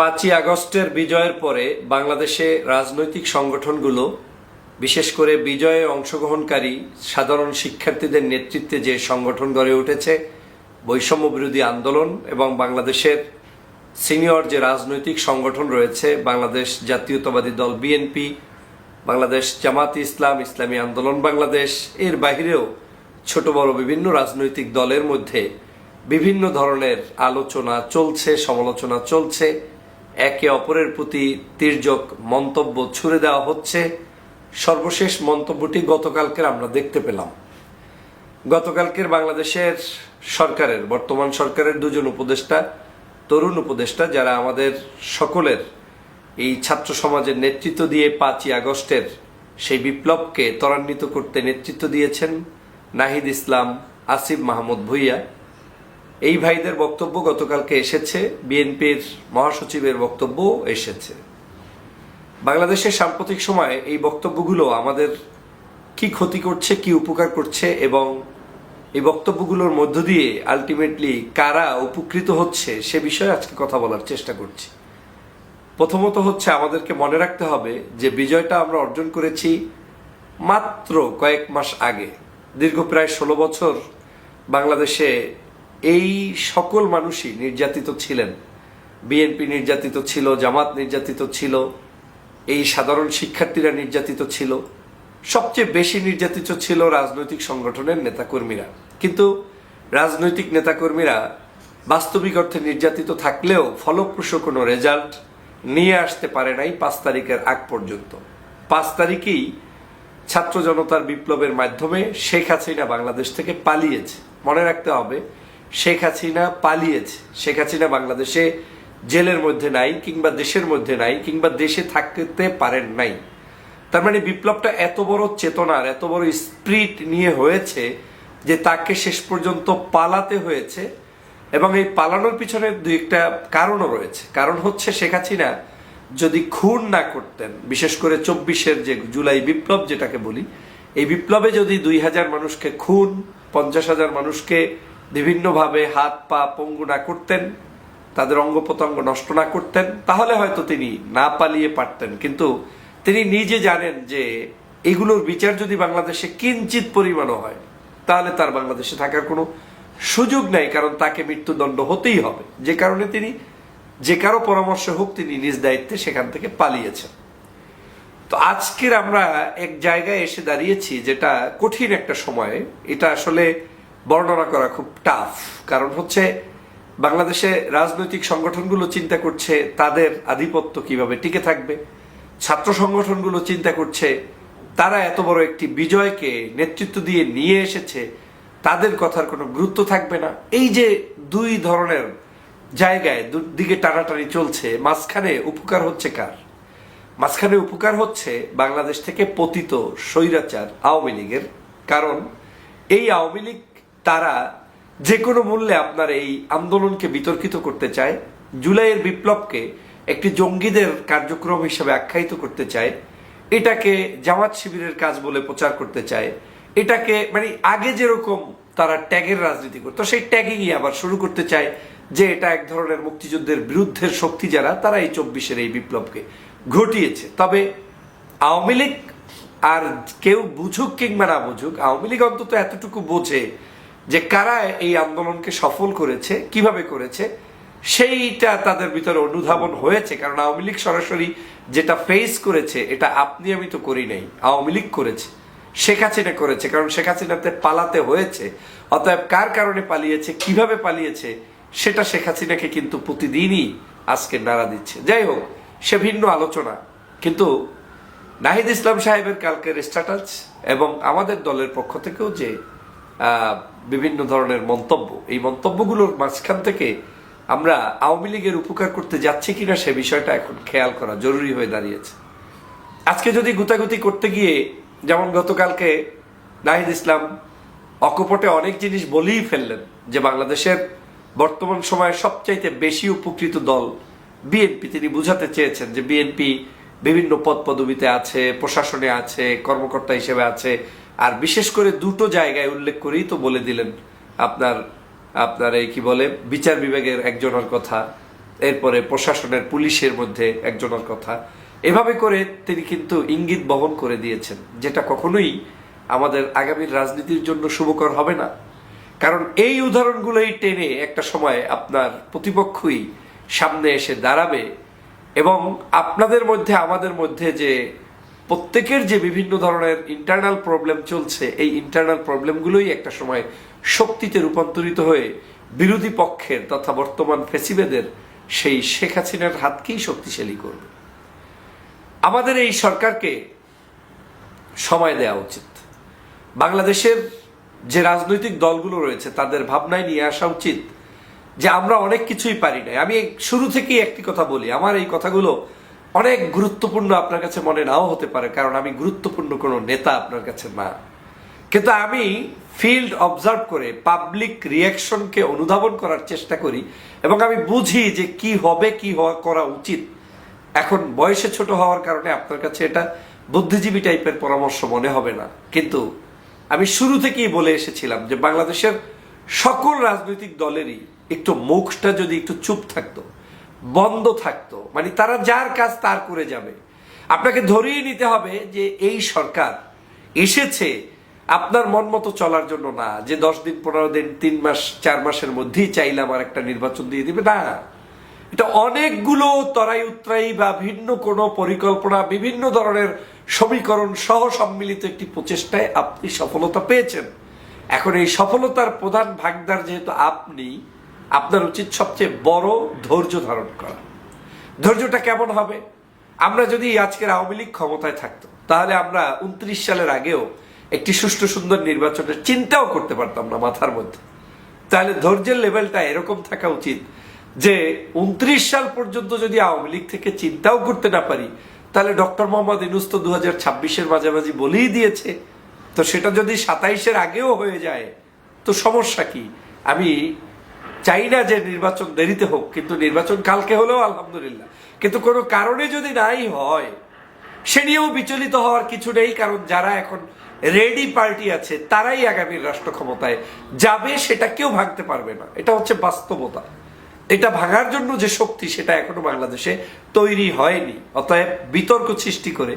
পাঁচই আগস্টের বিজয়ের পরে বাংলাদেশে রাজনৈতিক সংগঠনগুলো, বিশেষ করে বিজয়ে অংশগ্রহণকারী সাধারণ শিক্ষার্থীদের নেতৃত্বে যে সংগঠন গড়ে উঠেছে, বৈষম্য বিরোধী আন্দোলন এবং বাংলাদেশের সিনিয়র যে রাজনৈতিক সংগঠন রয়েছে, বাংলাদেশ জাতীয়তাবাদী দল বিএনপি, বাংলাদেশ জামাত ইসলাম, ইসলামী আন্দোলন বাংলাদেশ, এর বাহিরেও ছোট বড় বিভিন্ন রাজনৈতিক দলের মধ্যে বিভিন্ন ধরনের আলোচনা চলছে, সমালোচনা চলছে। একে অপরের প্রতি তির্যক মন্তব্য ছুড়ে দেওয়া হচ্ছে। সর্বশেষ মন্তব্যটি গতকালকের আমরা দেখতে পেলাম। গতকালকের বাংলাদেশের সরকারের, বর্তমান সরকারের দুজন উপদেষ্টা, তরুণ উপদেষ্টা, যারা আমাদের সকলের এই ছাত্র সমাজের নেতৃত্ব দিয়ে পাঁচই আগস্টের সেই বিপ্লবকে ত্বরান্বিত করতে নেতৃত্ব দিয়েছেন নাহিদ ইসলাম, আসিফ মাহমুদ ভুইয়া। এই ভাইদের বক্তব্য গতকালকে এসেছে, বিএনপির মহাসচিবের বক্তব্য এসেছে। বাংলাদেশের সাম্প্রতিক সময়ে এই বক্তব্যগুলো আমাদের কি ক্ষতি করছে, কি উপকার করছে এবং এই বক্তব্যগুলোর মধ্য দিয়ে আলটিমেটলি কারা উপকৃত হচ্ছে সে বিষয়ে আজকে কথা বলার চেষ্টা করছি। প্রথমত হচ্ছে আমাদেরকে মনে রাখতে হবে যে বিজয়টা আমরা অর্জন করেছি মাত্র কয়েক মাস আগে। দীর্ঘ প্রায় ষোলো বছর বাংলাদেশে এই সকল মানুষই নির্যাতিত ছিলেন। বিএনপি নির্যাতিত ছিল, জামাত নির্যাতিত ছিল, এই সাধারণ শিক্ষার্থীরা নির্যাতিত ছিল, সবচেয়ে বেশি নির্যাতিত ছিল রাজনৈতিক সংগঠনের নেতাকর্মীরা। কিন্তু রাজনৈতিক নেতাকর্মীরা বাস্তবিক অর্থে নির্যাতিত থাকলেও ফলপ্রসূ কোনো রেজাল্ট নিয়ে আসতে পারে নাই পাঁচ তারিখের আগ পর্যন্ত। পাঁচ তারিখেই ছাত্র জনতার বিপ্লবের মাধ্যমে শেখ হাসিনা বাংলাদেশ থেকে পালিয়েছে। মনে রাখতে হবে শেখ হাসিনা পালিয়েছে। শেখ হাসিনা বাংলাদেশে জেলের মধ্যে নাই কিংবা দেশের মধ্যে নাই কিংবা দেশে থাকতে পারেন নাই। তার মানে বিপ্লবটা এত বড় চেতনার এত বড় স্প্রিট নিয়ে হয়েছে যে তাকে শেষ পর্যন্ত পালাতে হয়েছে এবং এই পালানোর পিছনে দুই একটা কারণও রয়েছে। কারণ হচ্ছে শেখ হাসিনা যদি খুন না করতেন, বিশেষ করে চব্বিশের যে জুলাই বিপ্লব যেটাকে বলি, এই বিপ্লবে যদি দুই হাজার মানুষকে খুন, পঞ্চাশ হাজার মানুষকে বিভিন্নভাবে হাত, পা পঙ্গু না করতেন, তাদের অঙ্গ প্রত্যঙ্গ নষ্ট না করতেন, তাহলে হয়তো তিনি না পালিয়ে পারতেন। কিন্তু তিনি নিজে জানেন যে এগুলোর বিচার যদি বাংলাদেশে কিঞ্চিত পরিমাণও হয়, তাহলে তার বাংলাদেশে থাকার কোনো সুযোগ নাই, কারণ তাকে মৃত্যুদণ্ড হতেই হবে। যে কারণে তিনি, যে কারও পরামর্শ হোক তিনি নিজ দায়িত্বে সেখান থেকে পালিয়েছেন। তো আজকের আমরা এক জায়গায় এসে দাঁড়িয়েছি, যেটা কঠিন একটা সময়ে। এটা আসলে বর্ণনা করা খুব টাফ কারণ হচ্ছে বাংলাদেশে রাজনৈতিক সংগঠনগুলো চিন্তা করছে তাদের আধিপত্য কীভাবে টিকে থাকবে। ছাত্র সংগঠনগুলো চিন্তা করছে তারা এত বড় একটি বিজয়কে নেতৃত্ব দিয়ে নিয়ে এসেছে, তাদের কথার কোনো গুরুত্ব থাকবে না। এই যে দুই ধরনের জায়গায় দিকে টানাটানি চলছে, মাঝখানে উপকার হচ্ছে কার? মাঝখানে উপকার হচ্ছে বাংলাদেশ থেকে পতিত স্বৈরাচার আওয়ামী লীগের। কারণ এই আওয়ামী লীগ তারা যে কোনো মূল্যে আপনার এই আন্দোলনকে বিতর্কিত করতে চায়, জুলাইয়ের বিপ্লবকে একটি জঙ্গিদের কার্যক্রম হিসেবে আখ্যায়িত করতে চায়, এটাকে জামাত শিবিরের কাজ বলে প্রচার করতে চায়, এটাকে মানে আগে যেরকম তারা ট্যাগের রাজনীতি করতো, সেই ট্যাগিংই আবার শুরু করতে চায় যে এটা এক ধরনের মুক্তিযুদ্ধের বিরুদ্ধের শক্তি যারা, তারা এই চব্বিশের এই বিপ্লবকে ঘটিয়েছে। তবে আওয়ামী লীগ আর কেউ বুঝুক কিংবা না বুঝুক, আওয়ামী লীগ অন্তত এতটুকু বোঝে যে কারা এই আন্দোলনকে সফল করেছে, কীভাবে করেছে, সেইটা তাদের ভিতরে অনুধাবন হয়েছে। কারণ আওয়ামী লীগ সরাসরি যেটা ফেস করেছে, এটা আপনি আমি তো করি নাই, আওয়ামী লীগ করেছে, শেখ হাসিনা করেছে। কারণ শেখ হাসিনাতে পালাতে হয়েছে, অতএব কার কারণে পালিয়েছে, কীভাবে পালিয়েছে, সেটা শেখ হাসিনাকে কিন্তু প্রতিদিনই আজকে নাড়া দিচ্ছে। যাই হোক, সে ভিন্ন আলোচনা। কিন্তু নাহিদ ইসলাম সাহেবের কালকের স্ট্যাটাস এবং আমাদের দলের পক্ষ থেকেও যে বিভিন্ন ধরনের মন্তব্য। এই মন্তব্যগুলোর মাঝখান থেকে আমরা আওয়ামী লীগের উপকার করতে যাচ্ছি কিনা সে বিষয়টা এখন খেয়াল করা জরুরি হয়ে দাঁড়িয়েছে। আজকে যদি গুতাগুতি করতে গিয়ে, যেমন গতকালকে নাহিদ ইসলাম অকপটে অনেক জিনিস বলেই ফেললেন যে বাংলাদেশের বর্তমান সময়ে সবচাইতে বেশি উপকৃত দল বিএনপি। তিনি বুঝাতে চেয়েছেন যে বিএনপি বিভিন্ন পদ পদবিতে আছে, প্রশাসনে আছে, কর্মকর্তা হিসেবে আছে। আর বিশেষ করে দুটো জায়গায় উল্লেখ করেই তো বলে দিলেন আপনার আপনার এই কি বলে, বিচার বিভাগের একজনের কথা, এরপরে প্রশাসনের পুলিশের মধ্যে একজনের কথা। এভাবে করে তিনি কিন্তু ইঙ্গিত বহন করে দিয়েছেন, যেটা কখনোই আমাদের আগামীর রাজনীতির জন্য শুভকর হবে না। কারণ এই উদাহরণগুলোই টেনে একটা সময় আপনার প্রতিপক্ষই সামনে এসে দাঁড়াবে এবং আপনাদের মধ্যে, আমাদের মধ্যে যে প্রত্যেকের যে বিভিন্ন ধরনের ইন্টারনাল প্রবলেম চলছে, এই ইন্টারনাল প্রবলেমগুলোই একটা সময় শক্তিতে রূপান্তরিত হয়ে বিরোধী পক্ষের তথা বর্তমান ফেসিবেদের সেই শেখ হাসিনার হাতকেই শক্তিশালী করবে। আমাদের এই সরকারকে সময় দেওয়া উচিত। বাংলাদেশের যে রাজনৈতিক দলগুলো রয়েছে, তাদের ভাবনায় নিয়ে আসা উচিত যে আমরা অনেক কিছুই পারি না আমি শুরু থেকেই একটি কথা বলি, আমার এই কথাগুলো অনেক গুরুত্বপূর্ণ আপনার কাছে মনে নাও হতে পারে, কারণ আমি গুরুত্বপূর্ণ কোনো নেতা আপনার কাছে না। কিন্তু আমি ফিল্ড অবজার্ভ করে পাবলিক রিয়াকশনকে অনুধাবন করার চেষ্টা করি এবং আমি বুঝি যে কি হবে, কি হওয়া, করা উচিত। এখন বয়সে ছোট হওয়ার কারণে আপনার কাছে এটা বুদ্ধিজীবী টাইপের পরামর্শ মনে হবে না। কিন্তু আমি শুরু থেকেই বলে এসেছিলাম যে বাংলাদেশের সকল রাজনৈতিক দলেরই একটু মুখটা যদি একটু চুপ থাকতো, বন্ধ থাকতো মানে তারা যার কাজ তার করে যাবে। আপনাকে ধরিয়ে নিতে হবে যে এই সরকার এসেছে আপনার মন মতো চলার জন্য না, যে দশ দিন, পনেরো দিন, তিন মাস, চার মাসের মধ্যেই চাইলে আমার একটা নির্বাচন দিয়ে দিবে। না, এটা অনেকগুলো তরাই উত্তরাই বা ভিন্ন কোনো পরিকল্পনা, বিভিন্ন ধরনের সমীকরণ সহ সম্মিলিত একটি প্রচেষ্টায় আপনি সফলতা পেয়েছেন। এখন এই সফলতার প্রধান ভাগদার যেহেতু আপনি আপনার উচিত সবচেয়ে বড় ধৈর্য ধারণ করা। ধৈর্যটা কেমন হবে? আমরা যদি আজকের আওয়ামী লীগ ক্ষমতায় থাকতো, তাহলে আমরা উনত্রিশ সালের আগেও একটি সুষ্ঠু সুন্দর নির্বাচনের চিন্তাও করতে পারতাম না মাথার মধ্যে। তাহলে ধৈর্যের লেভেলটা এরকম থাকা উচিত যে উনত্রিশ সাল পর্যন্ত যদি আওয়ামী লীগ থেকে চিন্তাও করতে না পারি, তাহলে ডক্টর মোহাম্মদ ইনুস তো দু হাজার ছাব্বিশের মাঝামাঝি বলেই দিয়েছে। তো সেটা যদি সাতাইশের আগেও হয়ে যায়, তো সমস্যা কি? আমি চাই না যে নির্বাচন দেরিতে হোক, কিন্তু নির্বাচন কালকে হলেও আলহামদুলিল্লাহ। কিন্তু কোনো কারণে যদি নাই হয়, সে নিয়েও বিচলিত হওয়ার কিছু নেই, কারণ যারা এখন রেডি পার্টি আছে, তারাই আগামীর রাষ্ট্র ক্ষমতায় যাবে, সেটা কেউ ভাঙতে পারবে না। এটা হচ্ছে বাস্তবতা। এটা ভাঙার জন্য যে শক্তি, সেটা এখনও বাংলাদেশে তৈরি হয়নি। অতএব বিতর্ক সৃষ্টি করে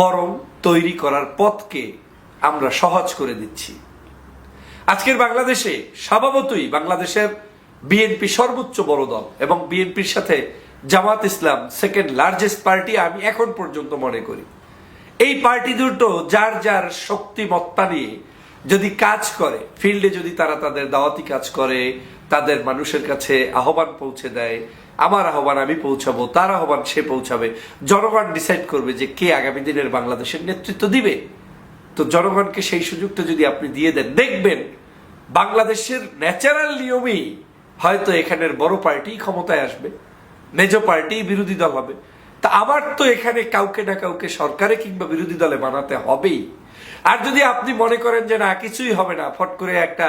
বরং তৈরি করার পথকে আমরা সহজ করে দিচ্ছি। আজকের বাংলাদেশে স্বভাবতই বাংলাদেশের বিএনপি সর্বোচ্চ বড় দল এবং বিএনপির সাথে Jamaat Islam second largest party আমি এখন পর্যন্ত মনে করি। এই পার্টি দুটো যার যার শক্তিমত্তা নিয়ে যদি কাজ করে ফিল্ডে যদি তারা তাদের দাওয়াতি কাজ করে, তাদের মানুষের কাছে আহ্বান পৌঁছে দেয়, আমার আহ্বান আমি পৌঁছাবো, তার আহ্বান সে পৌঁছাবে, জনগণ ডিসাইড করবে যে কে আগামী দিনের বাংলাদেশের নেতৃত্ব দিবে। তো জনগণকে সেই সুযোগটা যদি আপনি দিয়ে দেন, দেখবেন বাংলাদেশের ন্যাচারাল নিয়মেই হয়তো এখানের বড় পার্টি ক্ষমতায় আসবে, মেজ পার্টি বিরোধী দল হবে। তা আমার তো এখানে কাউকে না কাউকে সরকারে কিংবা বিরোধী দলে বানাতে হবেই। আর যদি আপনি মনে করেন যে না, কিছুই হবে না, ফট করে একটা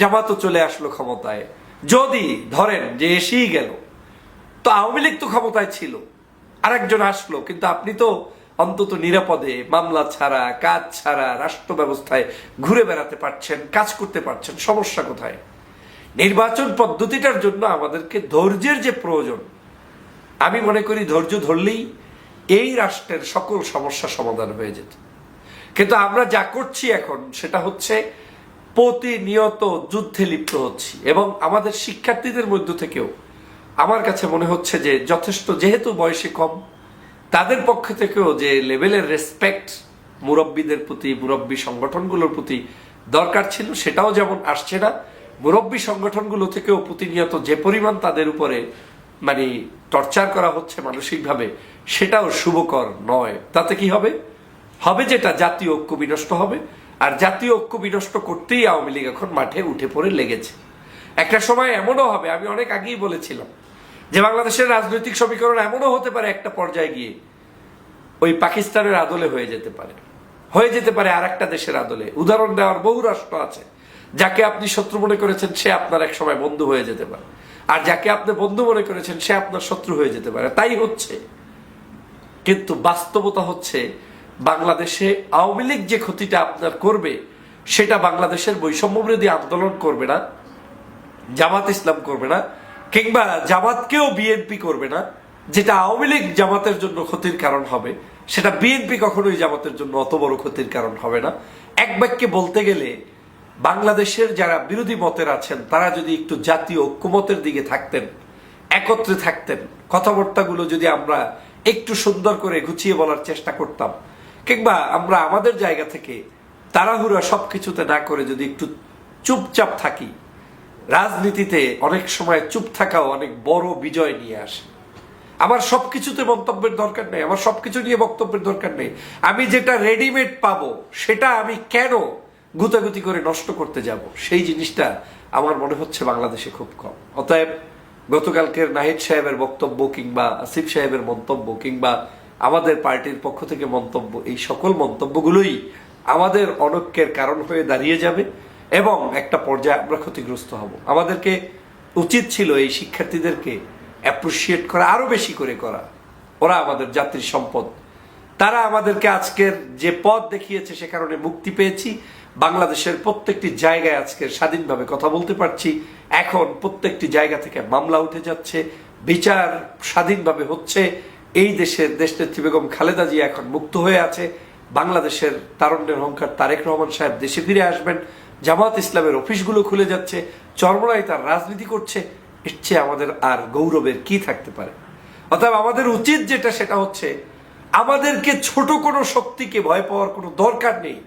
জামাতও চলে আসলো ক্ষমতায়। যদি, ধরেন যে এসেই গেল, তো আওয়ামী লীগ তো ক্ষমতায় ছিল, আরেকজন আসলো, কিন্তু আপনি তো অন্তত নিরাপদে, মামলা ছাড়া, কাজ ছাড়া রাষ্ট্র ব্যবস্থায় ঘুরে বেড়াতে পারছেন, কাজ করতে পারছেন, সমস্যা কোথায়? নির্বাচন পদ্ধতিটার জন্য আমাদেরকে ধৈর্যের যে প্রয়োজন, আমি মনে করি ধৈর্য ধরলেই এই রাষ্ট্রের সকল সমস্যা সমাধান হয়ে যেত। কিন্তু আমরা যা করছি এখন, সেটা হচ্ছে প্রতিনিয়ত যুদ্ধে লিপ্ত হচ্ছি এবং আমাদের শিক্ষার্থীদের মধ্য থেকেও আমার কাছে মনে হচ্ছে যে যথেষ্ট, যেহেতু বয়সে কম, তাদের পক্ষ থেকেও যে লেভেলের রেসপেক্ট মুরব্বীদের প্রতি, মুরব্বী সংগঠনগুলোর প্রতি দরকার ছিল, সেটাও যেমন আসছে না মুরব্বী সংগঠনগুলো থেকেও প্রতিনিয়ত যে পরিমাণ তাদের উপরে মানে টর্চার করা হচ্ছে মানসিকভাবে, সেটাও শুভকর নয়। তাতে কি হবে? হবে যেটা, জাতীয় ঐক্য বিনষ্ট হবে। আর জাতীয় ঐক্য বিনষ্ট করতেই আওয়ামী লীগ এখন মাঠে উঠে পড়ে লেগেছে। একটা সময় এমনও হবে, আমি অনেক আগেই বলেছিলাম, যে বাংলাদেশের রাজনৈতিক সমীকরণ এমনও হতে পারে একটা পর্যায়ে গিয়ে ওই পাকিস্তানের আদলে হয়ে যেতে পারে। হয়ে যেতে পারে আর একটা দেশের আদলে। উদাহরণ দেওয়ার বহু রাষ্ট্র আছে। যাকে আপনি শত্রু মনে করেছেন, সে আপনার এক সময় বন্ধু হয়ে যেতে পারে। আর যাকে আপনি বন্ধু মনে করেছেন, সে আপনার শত্রু হয়ে যেতে পারে। তাই হচ্ছে। কিন্তু বাস্তবতা হচ্ছে, বাংলাদেশে আওয়ামী লীগ যে ক্ষতিটা আপনার করবে, সেটা বাংলাদেশের বৈষম্য বিরোধী আন্দোলন করবে না, জামাত ইসলাম করবে না, কিংবা জামাতকেও বিএনপি করবে না, যেটা আওয়ামী লীগ জামাতের জন্য ক্ষতির কারণ হবে, সেটা বিএনপি কখনোই জামাতের জন্য অত বড় ক্ষতির কারণ হবে না। এক বাক্যে বলতে গেলে বাংলাদেশের যারা বিরোধী মতের আছেন, তারা যদি একটু জাতীয় ঐক্যমতের দিকে থাকতেন, একত্রে থাকতেন, কথাবার্তাগুলো যদি আমরা একটু সুন্দর করে গুছিয়ে বলার চেষ্টা করতাম, কিংবা আমরা আমাদের জায়গা থেকে তাড়াহুড়া সবকিছুতে না করে যদি একটু চুপচাপ থাকি, রাজনীতিতে অনেক সময় চুপ থাকাও অনেক বড় বিজয় নিয়ে আসে। আমার সবকিছুতে মন্তব্যের দরকার নেই, আমার সবকিছু নিয়ে বক্তব্যের দরকার নেই। আমি যেটা রেডিমেড পাবো, সেটা আমি কেন গুতাগুতি করে নষ্ট করতে যাব, সেই জিনিসটা আমার মনে হচ্ছে বাংলাদেশে খুব কম। অতএব গতকালকের নাহিদ সাহেবের বক্তব্য কিংবা আসিফ সাহেবের মন্তব্য কিংবা আমাদের পার্টির পক্ষ থেকে মন্তব্য, এই সকল মন্তব্যগুলোই আমাদের অনৈক্যের কারণ হয়ে দাঁড়িয়ে যাবে এবং একটা পর্যায়ে আমরা ক্ষতিগ্রস্ত হব। আমাদেরকে উচিত ছিল এই শিক্ষার্থীদেরকে অ্যাপ্রিসিয়েট করা আরও বেশি করে করা। ওরা আমাদের জাতির সম্পদ। তারা আমাদেরকে আজকের যে পথ দেখিয়েছে সে কারণে মুক্তি পেয়েছি। বাংলাদেশের প্রত্যেকটি জায়গায় আজকের স্বাধীনভাবে কথা বলতে পারছি। এখন প্রত্যেকটি জায়গা থেকে মামলা উঠে যাচ্ছে, বিচার স্বাধীনভাবে হচ্ছে। এই দেশের দেশনেত্রী বেগম খালেদা জিয়া এখন মুক্ত হয়ে আছে। বাংলাদেশের তারণ্যের অহংকার তারেক রহমান সাহেব দেশে ফিরে আসবেন। জামাত ইসলামের অফিসগুলো খুলে যাচ্ছে। চরমরাই তার রাজনীতি করছে। এর চেয়ে আমাদের আর গৌরবের কি থাকতে পারে? অতএব আমাদের উচিত যেটা, সেটা হচ্ছে, আমাদেরকে ছোট কোনো শক্তিকে ভয় পাওয়ার কোনো দরকার নেই।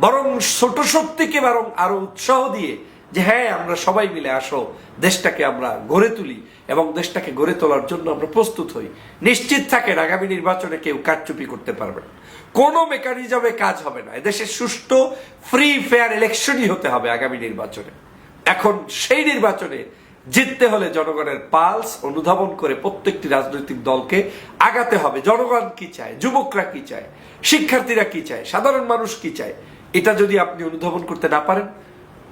বরং ছোট শক্তিকে বরং আরও উৎসাহ দিয়ে যে হ্যাঁ আমরা সবাই মিলে আসো, দেশটাকে আমরা গড়ে তুলি এবং দেশটাকে গড়ে তোলার জন্য আমরা প্রস্তুত হই। নিশ্চিত থাকেন আগামী নির্বাচনে কেউ কারচুপি করতে পারবে না। কোনো মেকানিজমে কাজ হবে না। এদেশে সুষ্ঠু ফ্রি ফেয়ার ইলেকশনই হতে হবে আগামী নির্বাচনে। এখন সেই নির্বাচনে জিততে হলে জনগণের পালস অনুধাবন করে প্রত্যেকটি রাজনৈতিক দলকে আগাতে হবে। জনগণ কি চায়? যুবকরা কি চায়? শিক্ষার্থীরা কি চায়? সাধারণ মানুষ কি চায়? এটা যদি আপনি অনুধাবন করতে না পারেন,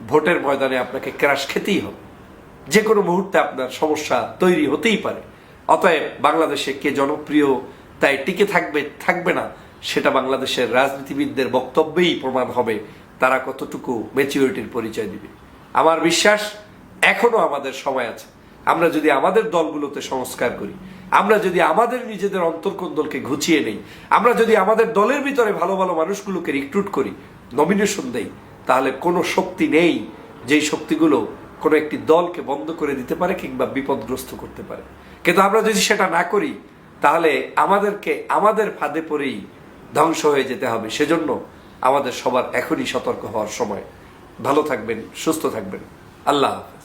ভোটের ময়দানে আপনাকে ক্রাশ খেতেই হবে। যে কোনো মুহূর্তে আপনার সমস্যা তৈরি হতেই পারে। অতএব বাংলাদেশে কে জনপ্রিয় তাই টিকে থাকবে থাকবে না, সেটা বাংলাদেশের রাজনীতিবিদদের বক্তব্যেই প্রমাণ হবে। তারা কতটুকু ম্যাচিউরিটির পরিচয় দিবে। আমার বিশ্বাস, এখনও আমাদের সময় আছে। আমরা যদি আমাদের দলগুলোতে সংস্কার করি, আমরা যদি আমাদের নিজেদের অন্তর্কন্দলকে ঘুচিয়ে নেই, আমরা যদি আমাদের দলের ভিতরে ভালো ভালো মানুষগুলোকে রিক্রুট করি নমিনেশন দেই, তাহলে কোনো শক্তি নেই যেই শক্তিগুলো কোনো একটি দলকে বন্ধ করে দিতে পারে কিংবা বিপদগ্রস্ত করতে পারে। কিন্তু আমরা যদি সেটা না করি, তাহলে আমাদেরকে আমাদের ফাঁদে পড়েই ধ্বংস হয়ে যেতে হবে। সেজন্য আমাদের সবার এখনই সতর্ক হওয়ার সময়। ভালো থাকবেন, সুস্থ থাকবেন। আল্লাহ হাফেজ।